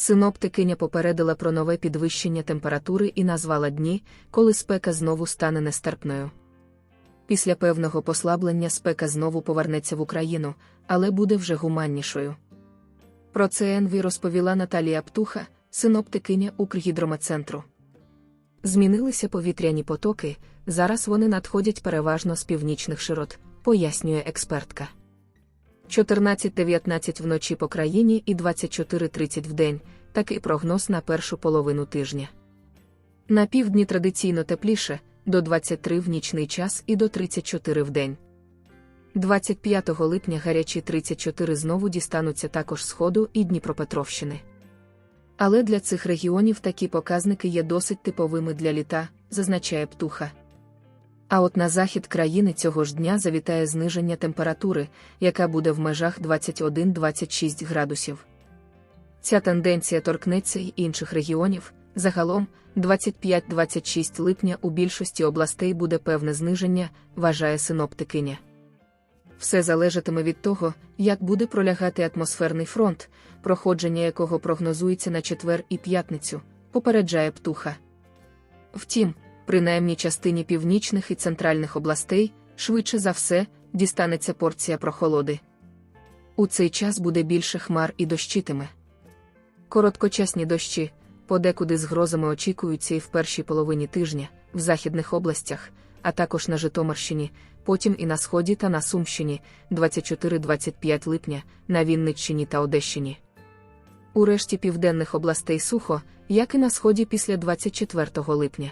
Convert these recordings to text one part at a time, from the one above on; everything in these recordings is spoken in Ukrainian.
Синоптикиня попередила про нове підвищення температури і назвала дні, коли спека знову стане нестерпною. Після певного послаблення спека знову повернеться в Україну, але буде вже гуманнішою. Про це ЕНВІ розповіла Наталія Птуха, синоптикиня Укргідрометцентру. Змінилися повітряні потоки, зараз вони надходять переважно з північних широт, пояснює експертка. 14-19 вночі по країні і 24-30 вдень – такий прогноз на першу половину тижня. На півдні традиційно тепліше до 23 в нічний час і до 34 в день. 25 липня гарячі 34 знову дістануться також Сходу і Дніпропетровщини. Але для цих регіонів такі показники є досить типовими для літа, зазначає птуха. А от на захід країни цього ж дня завітає зниження температури, яка буде в межах 21-26 градусів. Ця тенденція торкнеться й інших регіонів. Загалом, 25-26 липня у більшості областей буде певне зниження, вважає синоптикиня. Все залежатиме від того, як буде пролягати атмосферний фронт, проходження якого прогнозується на четвер і п'ятницю, попереджає птуха. Втім, принаймні частині північних і центральних областей, швидше за все, дістанеться порція прохолоди. У цей час буде більше хмар і дощитиме. Короткочасні дощі, подекуди з грозами очікуються і в першій половині тижня, в західних областях, а також на Житомирщині, потім і на Сході та на Сумщині, 24-25 липня, на Вінниччині та Одещині. У решті південних областей сухо, як і на Сході після 24 липня.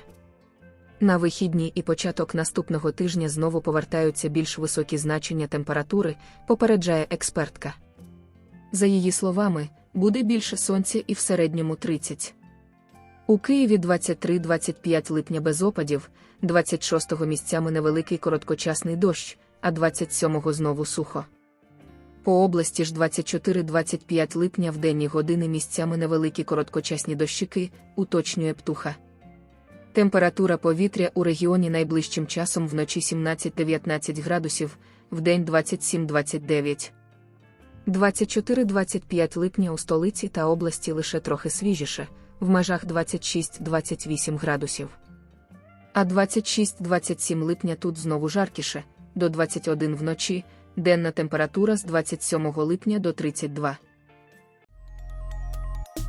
На вихідні і початок наступного тижня знову повертаються більш високі значення температури, попереджає експертка. За її словами, буде більше сонця і в середньому 30. У Києві 23-25 липня без опадів, 26-го місцями невеликий короткочасний дощ, а 27-го знову сухо. По області ж 24-25 липня в денні години місцями невеликі короткочасні дощики, уточнює птуха. Температура повітря у регіоні найближчим часом вночі 17-19 градусів, вдень 27-29. 24-25 липня у столиці та області лише трохи свіжіше, в межах 26-28 градусів. А 26-27 липня тут знову жаркіше, до 21 вночі, денна температура з 27 липня до 32.